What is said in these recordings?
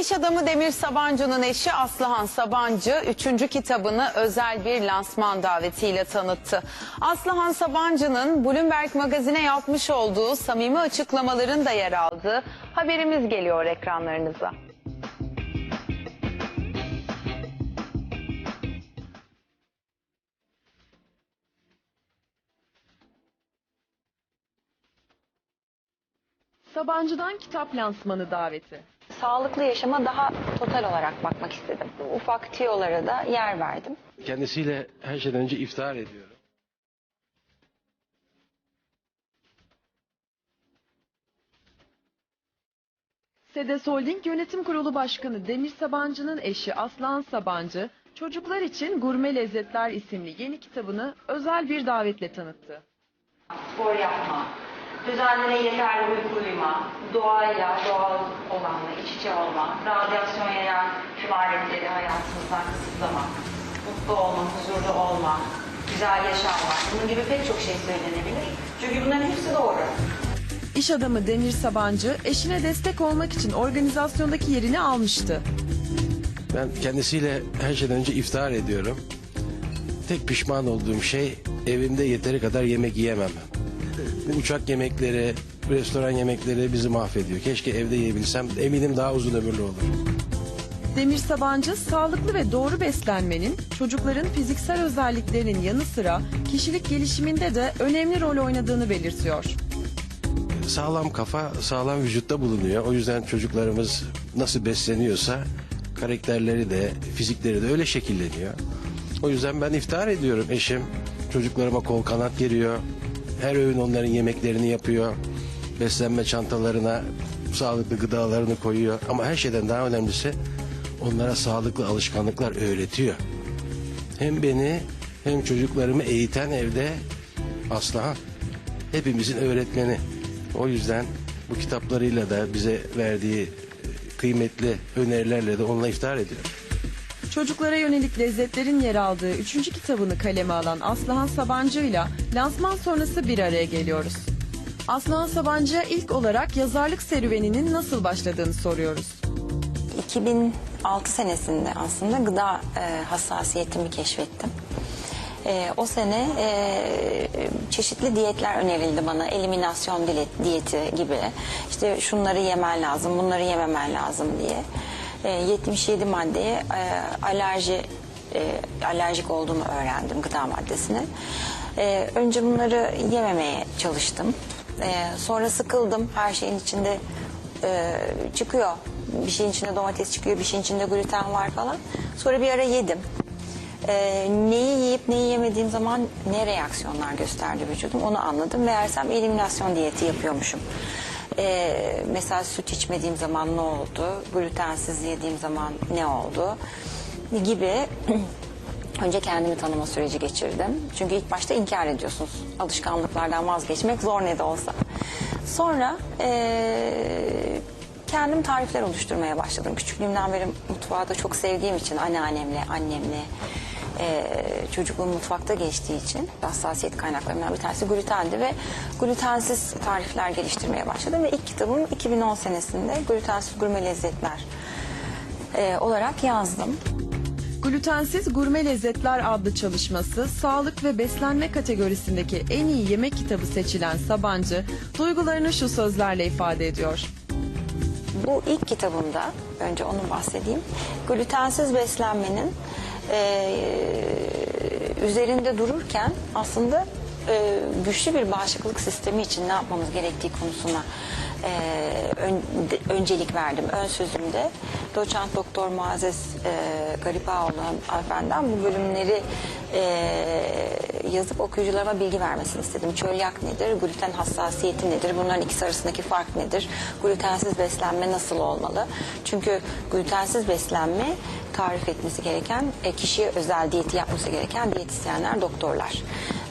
İş adamı Demir Sabancı'nın eşi Aslıhan Sabancı 3. kitabını özel bir lansman davetiyle tanıttı. Aslıhan Sabancı'nın Bloomberg magazine yapmış olduğu samimi açıklamaların da yer aldığı haberimiz geliyor ekranlarınıza. Sabancı'dan kitap lansmanı daveti. sağlıklı yaşama daha total olarak bakmak istedim. Ufak tiyolara da yer verdim. Kendisiyle her şeyden önce iftihar ediyorum. Sedes Holding Yönetim Kurulu Başkanı Demir Sabancı'nın eşi Aslan Sabancı, Çocuklar için Gurme Lezzetler isimli yeni kitabını özel bir davetle tanıttı. Spor yapma, düzenli yeterli uyku uyuma, doğayla, doğal olanla iç içe olma, radyasyon yayan tüm aletleri hayatımızdan kısıtlama, mutlu olma, huzurlu olma, güzel yaşam var. Bunun gibi pek çok şey söylenebilir. Çünkü bunların hepsi doğru. İş adamı Demir Sabancı, eşine destek olmak için organizasyondaki yerini almıştı. Ben kendisiyle her şeyden önce iftihar ediyorum. Tek pişman olduğum şey evimde yeteri kadar yemek yiyemem. Bu uçak yemekleri, restoran yemekleri bizi mahvediyor. Keşke evde yiyebilsem. Eminim daha uzun ömürlü olur. Demir Sabancı, sağlıklı ve doğru beslenmenin çocukların fiziksel özelliklerinin yanı sıra kişilik gelişiminde de önemli rol oynadığını belirtiyor. Sağlam kafa sağlam vücutta bulunuyor. O yüzden çocuklarımız nasıl besleniyorsa karakterleri de fizikleri de öyle şekilleniyor. O yüzden ben iftihar ediyorum eşim. Çocuklarıma kol kanat geriyor. Her öğün onların yemeklerini yapıyor. Beslenme çantalarına sağlıklı gıdalarını koyuyor. Ama her şeyden daha önemlisi onlara sağlıklı alışkanlıklar öğretiyor. Hem beni hem çocuklarımı eğiten evde Aslıhan hepimizin öğretmeni. O yüzden bu kitaplarıyla da bize verdiği e, kıymetli önerilerle de onunla iftihar ediyorum. Çocuklara yönelik lezzetlerin yer aldığı üçüncü kitabını kaleme alan Aslıhan Sabancı'yla lansman sonrası bir araya geliyoruz. Aslıhan Sabancı'ya ilk olarak yazarlık serüveninin nasıl başladığını soruyoruz. 2006 senesinde aslında gıda e, hassasiyetimi keşfettim. E, o sene e, çeşitli diyetler önerildi bana. Eliminasyon diyet- diyeti gibi. İşte şunları yemen lazım, bunları yememen lazım diye. E, 77 maddeye e, alerji e, alerjik olduğumu öğrendim gıda maddesine. E, önce bunları yememeye çalıştım. E, sonra sıkıldım. Her şeyin içinde e, çıkıyor. Bir şeyin içinde domates çıkıyor, bir şeyin içinde gluten var falan. Sonra bir ara yedim. E, neyi yiyip neyi yemediğim zaman ne reaksiyonlar gösterdi vücudum onu anladım. Meğersem eliminasyon diyeti yapıyormuşum. E, mesela süt içmediğim zaman ne oldu? Glutensiz yediğim zaman ne oldu? Gibi Önce kendimi tanıma süreci geçirdim. Çünkü ilk başta inkar ediyorsunuz. Alışkanlıklardan vazgeçmek zor ne de olsa. Sonra eee, kendim tarifler oluşturmaya başladım. Küçüklüğümden beri mutfağı da çok sevdiğim için anneannemle, annemle eee çocukluğum mutfakta geçtiği için hassasiyet kaynaklarından bir tanesi glutendi ve glutensiz tarifler geliştirmeye başladım. Ve ilk kitabım 2010 senesinde glutensiz gurme lezzetler eee, olarak yazdım. Glutensiz Gurme Lezzetler adlı çalışması sağlık ve beslenme kategorisindeki en iyi yemek kitabı seçilen Sabancı duygularını şu sözlerle ifade ediyor. Bu ilk kitabımda, önce onu bahsedeyim. Glutensiz beslenmenin eee, üzerinde dururken aslında eee, güçlü bir bağışıklık sistemi için ne yapmamız gerektiği konusuna eee, ön- de- öncelik verdim. Ön sözümde doçent doktor Muazzez eee Garipaoğlu hanımefendiden bu bölümleri eee, yazıp okuyucularıma bilgi vermesini istedim. Çölyak nedir? Gluten hassasiyeti nedir? Bunların ikisi arasındaki fark nedir? Glutensiz beslenme nasıl olmalı? Çünkü glutensiz beslenme tarif etmesi gereken, e, kişiye özel diyeti yapması gereken diyetisyenler, doktorlar.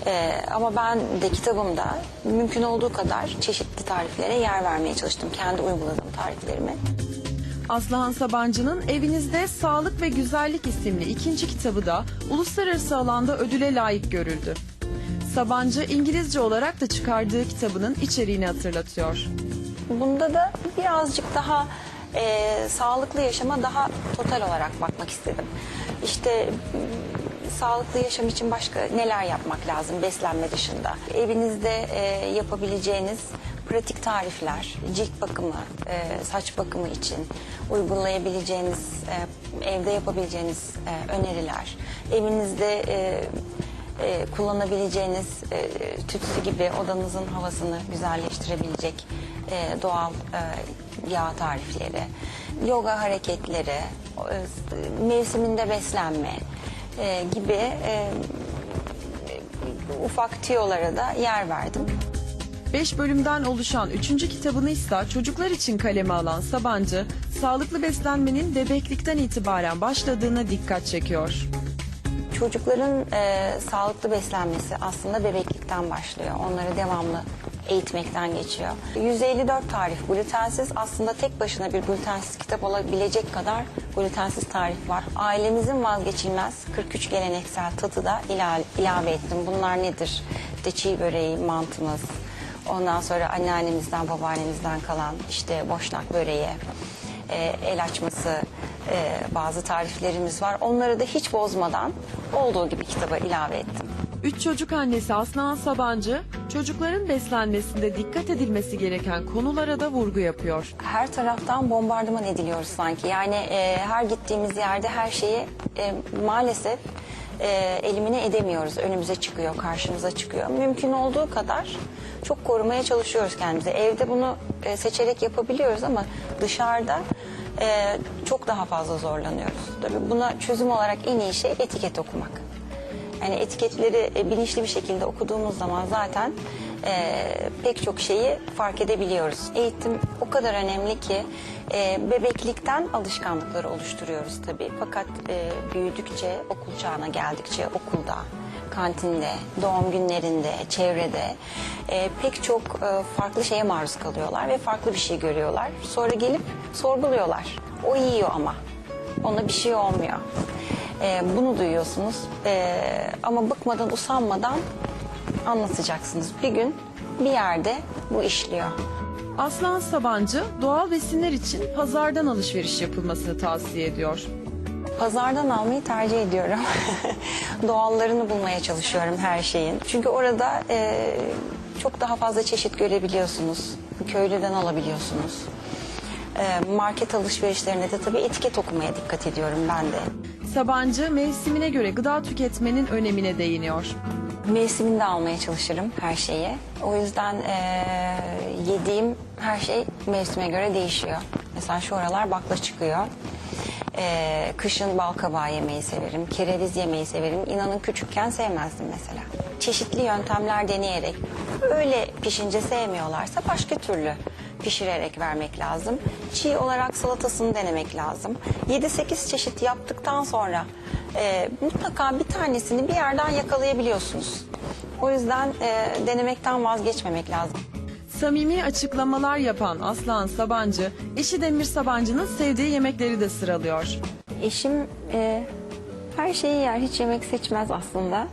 E, ama ben de kitabımda mümkün olduğu kadar çeşitli tariflere yer vermeye çalıştım. Kendi uyguladığım tariflerimi. Aslıhan Sabancı'nın Evinizde Sağlık ve Güzellik isimli ikinci kitabı da uluslararası alanda ödüle layık görüldü. Sabancı İngilizce olarak da çıkardığı kitabının içeriğini hatırlatıyor. Bunda da birazcık daha e, sağlıklı yaşama daha total olarak bakmak istedim. İşte sağlıklı yaşam için başka neler yapmak lazım beslenme dışında? Evinizde e, yapabileceğiniz pratik tarifler, cilt bakımı, e, saç bakımı için uygulayabileceğiniz, e, evde yapabileceğiniz e, öneriler, evinizde e, e, kullanabileceğiniz e, tütsü gibi odanızın havasını güzelleştirebilecek e, doğal e, yağ tarifleri, yoga hareketleri, e, mevsiminde beslenme e, gibi e, ufak tiyolara da yer verdim. 5 bölümden oluşan 3. kitabını ise çocuklar için kaleme alan Sabancı, sağlıklı beslenmenin bebeklikten itibaren başladığına dikkat çekiyor. Çocukların e, sağlıklı beslenmesi aslında bebeklikten başlıyor. Onları devamlı eğitmekten geçiyor. 154 tarif glutensiz aslında tek başına bir glutensiz kitap olabilecek kadar glutensiz tarif var. Ailemizin vazgeçilmez 43 geleneksel tadı da ila- ilave ettim. Bunlar nedir? İşte çiğ böreği, mantımız, ondan sonra anneannemizden, babaannemizden kalan işte boşnak böreği, e, el açması, e, bazı tariflerimiz var. Onları da hiç bozmadan olduğu gibi kitaba ilave ettim. Üç çocuk annesi Aslıhan Sabancı, çocukların beslenmesinde dikkat edilmesi gereken konulara da vurgu yapıyor. Her taraftan bombardıman ediliyoruz sanki. Yani e, her gittiğimiz yerde her şeyi e, maalesef e, elimine edemiyoruz. Önümüze çıkıyor, karşımıza çıkıyor. Mümkün olduğu kadar çok korumaya çalışıyoruz kendimizi. Evde bunu e, seçerek yapabiliyoruz ama dışarıda e, çok daha fazla zorlanıyoruz. Tabii buna çözüm olarak en iyi şey etiket okumak. Yani etiketleri e, bilinçli bir şekilde okuduğumuz zaman zaten e, pek çok şeyi fark edebiliyoruz. Eğitim o kadar önemli ki e, bebeklikten alışkanlıkları oluşturuyoruz tabii. Fakat e, büyüdükçe, okul çağına geldikçe okulda, kantinde, doğum günlerinde, çevrede e, pek çok e, farklı şeye maruz kalıyorlar ve farklı bir şey görüyorlar. Sonra gelip sorguluyorlar. O yiyor ama. Ona bir şey olmuyor. Ee, bunu duyuyorsunuz Ee, ama bıkmadan usanmadan anlatacaksınız. Bir gün bir yerde bu işliyor. Aslan Sabancı, doğal besinler için pazardan alışveriş yapılmasını tavsiye ediyor. Pazardan almayı tercih ediyorum. Doğallarını bulmaya çalışıyorum her şeyin. Çünkü orada e, çok daha fazla çeşit görebiliyorsunuz. Köylüden alabiliyorsunuz. E, market alışverişlerinde de tabii etiket okumaya dikkat ediyorum ben de. Sabancı, mevsimine göre gıda tüketmenin önemine değiniyor. Mevsiminde almaya çalışırım her şeyi. O yüzden eee, yediğim her şey mevsime göre değişiyor. Mesela şu aralar bakla çıkıyor. Eee, kışın bal kabağı yemeyi severim. Kereviz yemeyi severim. İnanın küçükken sevmezdim mesela. Çeşitli yöntemler deneyerek öyle pişince sevmiyorlarsa başka türlü pişirerek vermek lazım. Çiğ olarak salatasını denemek lazım. 7-8 çeşit yaptıktan sonra e, mutlaka bir tanesini bir yerden yakalayabiliyorsunuz. O yüzden e, denemekten vazgeçmemek lazım. Samimi açıklamalar yapan Aslan Sabancı, eşi Demir Sabancı'nın sevdiği yemekleri de sıralıyor. Eşim e, her şeyi yer, hiç yemek seçmez aslında.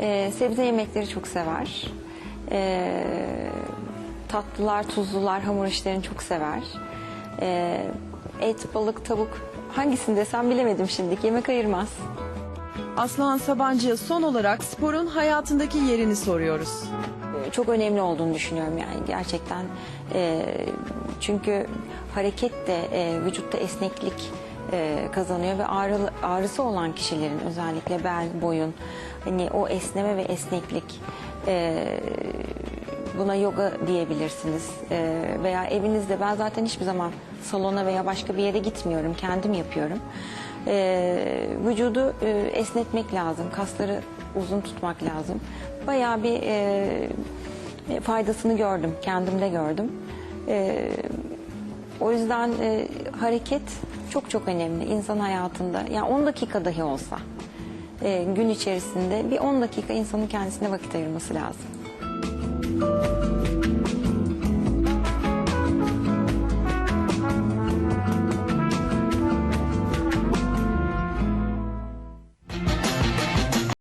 E, sebze yemekleri çok sever. E, tatlılar, tuzlular, hamur işlerini çok sever. E, et, balık, tavuk hangisini desem bilemedim şimdiki. Yemek ayırmaz. Aslan Sabancı'ya son olarak sporun hayatındaki yerini soruyoruz. çok önemli olduğunu düşünüyorum yani gerçekten. E, çünkü hareket de e, vücutta esneklik e, kazanıyor ve ağrı, ağrısı olan kişilerin özellikle bel, boyun hani o esneme ve esneklik e, buna yoga diyebilirsiniz E, veya evinizde ben zaten hiçbir zaman salona veya başka bir yere gitmiyorum kendim yapıyorum. E, vücudu e, esnetmek lazım, kasları uzun tutmak lazım. Bayağı bir e, e, faydasını gördüm, kendimde gördüm. E, o yüzden e, hareket çok çok önemli insan hayatında. Yani 10 dakika dahi olsa e, gün içerisinde bir 10 dakika insanın kendisine vakit ayırması lazım. thank you